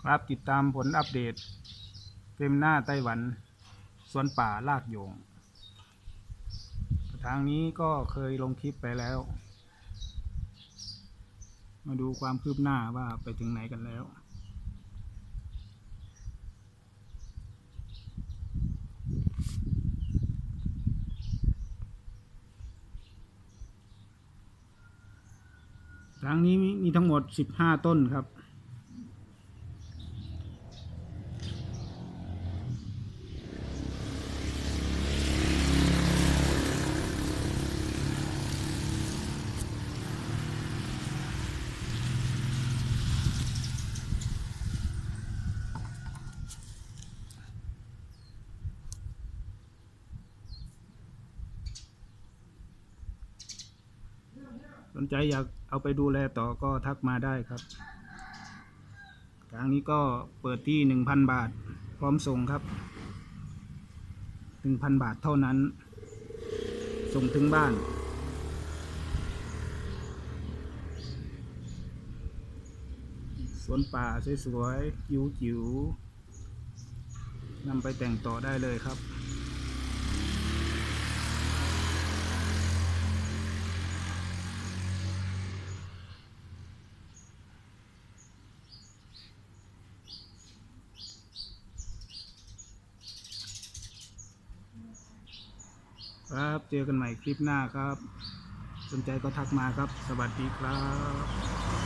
ครับติดตามผลอัปเดตเต็มหน้าไต้หวัน สวนป่าลากโยง ทางนี้ก็เคยลงคลิปไปแล้ว มาดูความคืบหน้าว่าไปถึงไหนกันแล้วทางนี้มีมีทั้งหมด 15 ต้นครับ สนใจอยากเอาไปดูแลต่อก็ทักมาได้ครับทางนี้ก็เปิดที่หนึ่งพันบาท พร้อมส่งครับหนึ่งพันบาทเท่านั้น ส่งถึงบ้านสวนป่าสวยๆจิ๋วจิ๋วๆนำไปแต่งต่อได้เลยครับ ครับ เจอกันใหม่คลิปหน้าครับ สนใจก็ทักมาครับ สวัสดีครับ